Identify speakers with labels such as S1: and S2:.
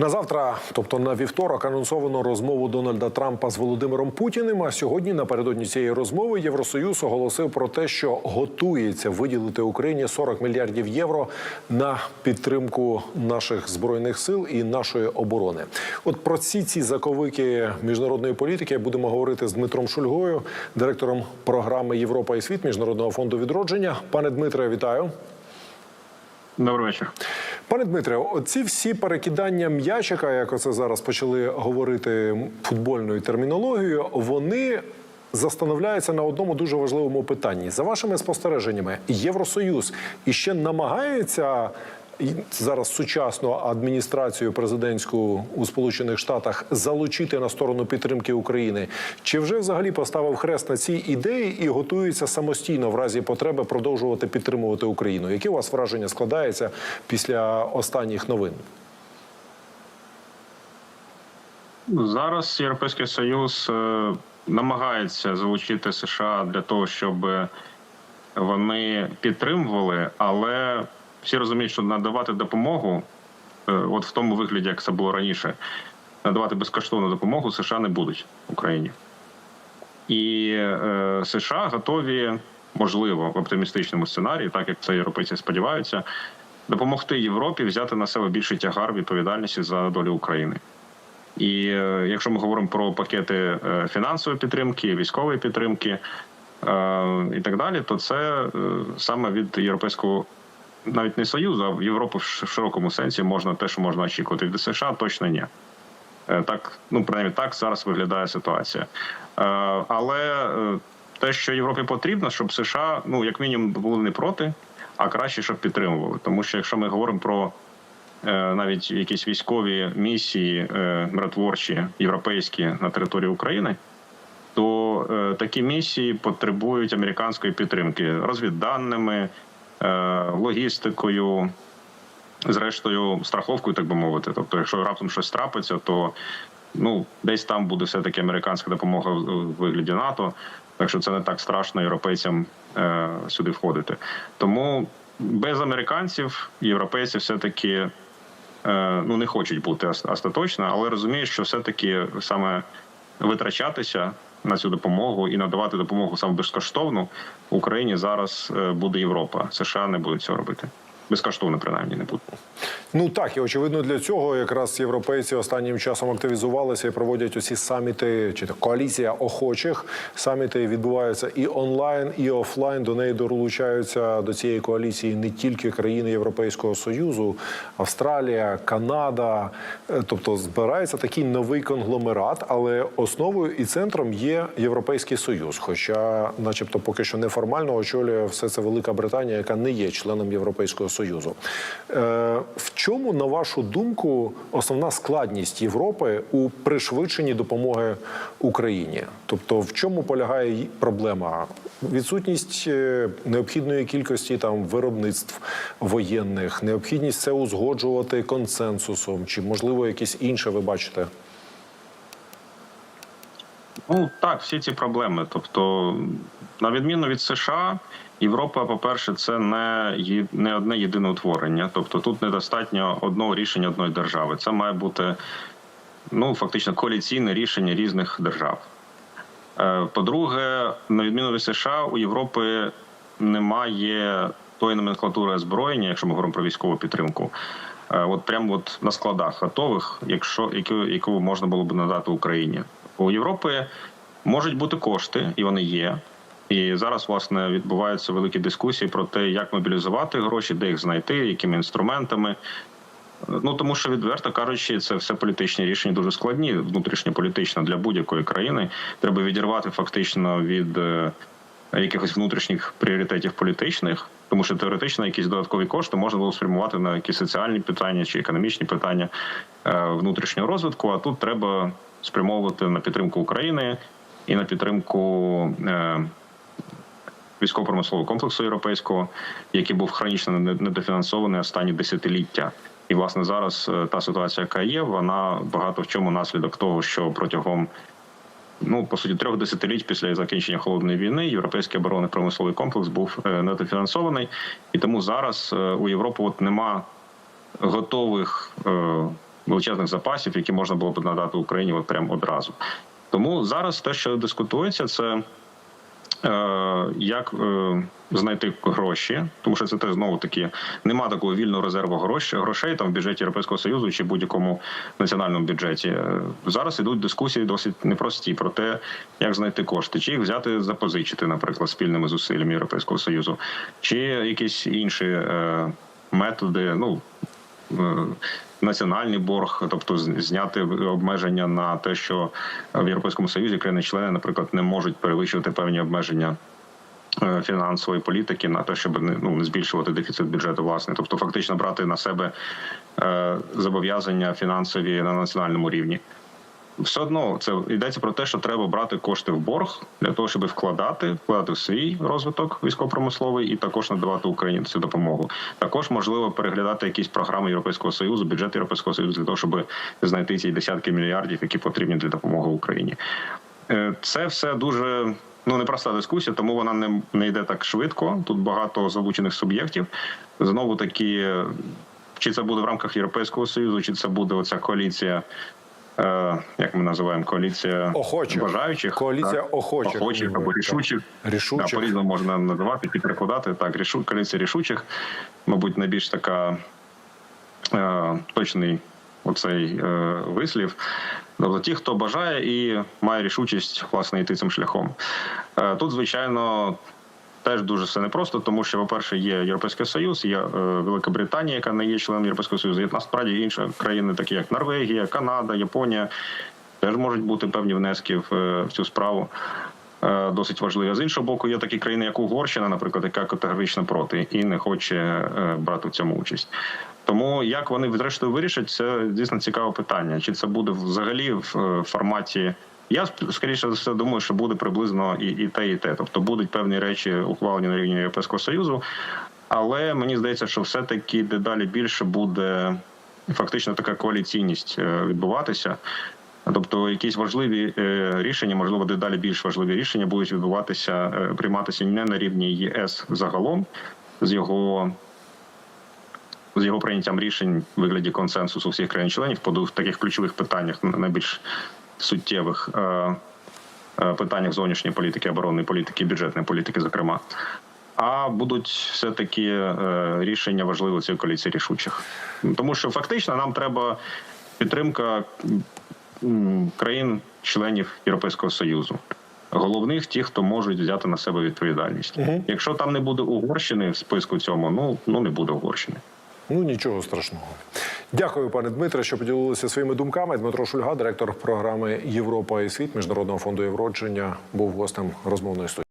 S1: На завтра, тобто на вівторок, анонсовано розмову Дональда Трампа з Володимиром Путіним. А сьогодні, напередодні цієї розмови, Євросоюз оголосив про те, що готується виділити Україні 40 мільярдів євро на підтримку наших збройних сил і нашої оборони. От про ці ці заковики міжнародної політики будемо говорити з Дмитром Шульгою, директором програми Європа і світ міжнародного фонду відродження. Пане Дмитре, вітаю.
S2: Добрий вечір.
S1: Пане Дмитре, оці всі перекидання м'ячика, як оце зараз почали говорити футбольною термінологією, вони застановляються на одному дуже важливому питанні. За вашими спостереженнями, Євросоюз іще намагається зараз сучасну адміністрацію президентську у Сполучених Штатах залучити на сторону підтримки України, чи вже взагалі поставив хрест на цій ідеї і готується самостійно в разі потреби продовжувати підтримувати Україну? Яке у вас враження складається після останніх новин?
S2: Зараз Європейський Союз е, намагається залучити США для того, щоб вони підтримували, але всі розуміють, що надавати допомогу, е, от в тому вигляді, як це було раніше, надавати безкоштовну допомогу США не будуть Україні. І е, США готові, можливо, в оптимістичному сценарії, так як це європейці сподіваються, допомогти Європі взяти на себе більший тягар відповідальності за долю України. І е, якщо ми говоримо про пакети е, фінансової підтримки, військової підтримки е, і так далі, то це е, саме від європейського. Навіть не союзу, а в Європу в широкому сенсі можна те, що можна очікувати. Від США точно ні. Е, Так, ну принаймні так зараз виглядає ситуація. Е, Але е, те, що Європі потрібно, щоб США, ну як мінімум, були не проти, а краще, щоб підтримували. Тому що якщо ми говоримо про навіть якісь військові місії миротворчі європейські на території України, то е, такі місії потребують американської підтримки розвідданими, логістикою, зрештою, страховкою, так би мовити. Тобто, якщо раптом щось трапиться, то ну десь там буде все таки американська допомога в вигляді НАТО. Так що це не так страшно європейцям е, сюди входити. Тому без американців європейці все таки е, ну не хочуть бути ос- остаточно, але розуміють, що все таки саме витрачатися на цю допомогу і надавати допомогу саме безкоштовну Україні зараз е, буде Європа. США не будуть цього робити. Безкоштовно, принаймні, не буде.
S1: Ну так і очевидно для цього якраз європейці останнім часом активізувалися і проводять усі саміти чи то коаліція охочих. Саміти відбуваються і онлайн, і офлайн. До неї долучаються до цієї коаліції не тільки країни Європейського союзу, Австралія, Канада. Е, Тобто збирається такий новий конгломерат, але основою і центром є Європейський Союз. Хоча, начебто, поки що неформально очолює все це Велика Британія, яка не є членом Європейського Союзу. Е, в чому, на вашу думку, основна складність Європи у пришвидшенні допомоги Україні? Тобто, в чому полягає проблема? Відсутність е, необхідної кількості там виробництв воєнних, необхідність це узгоджувати консенсусом, чи можливо якесь інше ви бачите?
S2: Ну так, всі ці проблеми. Тобто, на відміну від США, Європа, по-перше, це не не одне єдине утворення. Тобто тут недостатньо одного рішення одної держави. Це має бути ну фактично коаліційне рішення різних держав. Е, По-друге, на відміну від США, у Європи немає тої номенклатури озброєння, якщо ми говоримо про військову підтримку. е, От прямо от на складах готових, якщо яку, яку можна було б надати Україні. У Європи можуть бути кошти, і вони є. І зараз власне відбуваються великі дискусії про те, як мобілізувати гроші, де їх знайти, якими інструментами. Ну тому що відверто кажучи, це все політичні рішення дуже складні, внутрішньополітично для будь-якої країни. Треба відірвати фактично від е, якихось внутрішніх пріоритетів політичних, тому що теоретично якісь додаткові кошти можна було спрямувати на якісь соціальні питання чи економічні питання е, внутрішнього розвитку. А тут треба спрямовувати на підтримку України і на підтримку. Військово-промислового комплексу європейського, який був хронічно недофінансований останні десятиліття, і власне зараз е, та ситуація, яка є, вона багато в чому наслідок того, що протягом ну по суті трьох десятиліть після закінчення холодної війни європейський оборонний промисловий комплекс був е, недофінансований, і тому зараз е, у Європи от нема готових величезних запасів, які можна було б надати Україні от прямо одразу. Тому зараз те, що дискутується, це як е, знайти гроші, тому що це теж знову таки нема такого вільного резерву грошей, грошей там в бюджеті Європейського Союзу чи будь-якому національному бюджеті. Е, Зараз ідуть дискусії досить непрості про те, як знайти кошти, чи їх взяти запозичити, наприклад, спільними зусиллями Європейського Союзу, чи якісь інші е, методи. Ну е, національний борг, тобто зняти обмеження на те, що в Європейському Союзі країни-члени, наприклад, не можуть перевищувати певні обмеження е, фінансової політики на те, щоб не ну не збільшувати дефіцит бюджету, власне, тобто фактично брати на себе е, зобов'язання фінансові на національному рівні. Все одно це йдеться про те, що треба брати кошти в борг для того, щоб вкладати, вкладати в свій розвиток військово-промисловий і також надавати Україні цю допомогу. Також можливо переглядати якісь програми Європейського союзу, бюджет Європейського союзу для того, щоб знайти ці десятки мільярдів, які потрібні для допомоги Україні. Е, Це все дуже ну непроста дискусія, тому вона не, не йде так швидко. Тут багато залучених суб'єктів. Знову таки, чи це буде в рамках Європейського союзу, чи це буде оця коаліція. Е, Як ми називаємо коаліція
S1: Охочих.
S2: бажаючих
S1: Коаліція
S2: так?
S1: охочих,
S2: охочих або рішучих
S1: Рішучих.
S2: Да, по-різному можна називати чи перекладати. Так, рішу коаліція рішучих, мабуть, найбільш така е, точний оцей е, вислів. Тобто ті, хто бажає і має рішучість власне йти цим шляхом. Е, тут, звичайно. Теж дуже все непросто, тому що, по-перше, є Європейський Союз, є е, Велика Британія, яка не є членом Європейського Союзу. Є насправді інші країни, такі як Норвегія, Канада, Японія, теж можуть бути певні внески в, е, цю справу. Е, Досить важливі. З іншого боку, є такі країни, як Угорщина, наприклад, яка категорично проти і не хоче брати в цьому участь. Тому як вони зрештою вирішать, це дійсно цікаве питання. Чи це буде взагалі в форматі? Я скоріше за все думаю, що буде приблизно і, і те, і те. Тобто будуть певні речі ухвалені на рівні Європейського союзу, але мені здається, що все-таки дедалі більше буде фактично така коаліційність е, відбуватися. Тобто якісь важливі е, рішення, можливо, дедалі більш важливі рішення будуть відбуватися, е, прийматися не на рівні ЄС загалом з його. З його прийняттям рішень в вигляді консенсусу всіх країн-членів по таких ключових питаннях, найбільш суттєвих е, е, питаннях зовнішньої політики, оборонної політики, бюджетної політики, зокрема. А будуть все таки е, рішення важливі цієї коаліції рішучих, тому що фактично нам треба підтримка країн-членів Європейського Союзу. Головних ті, хто можуть взяти на себе відповідальність. Якщо там не буде Угорщини в списку цьому, ну ну не буде Угорщини.
S1: Ну нічого страшного. Дякую, пане Дмитре, що поділилися своїми думками. Дмитро Шульга, директор програми Європа і світ Міжнародного фонду Євродження, був гостем розмовної студії.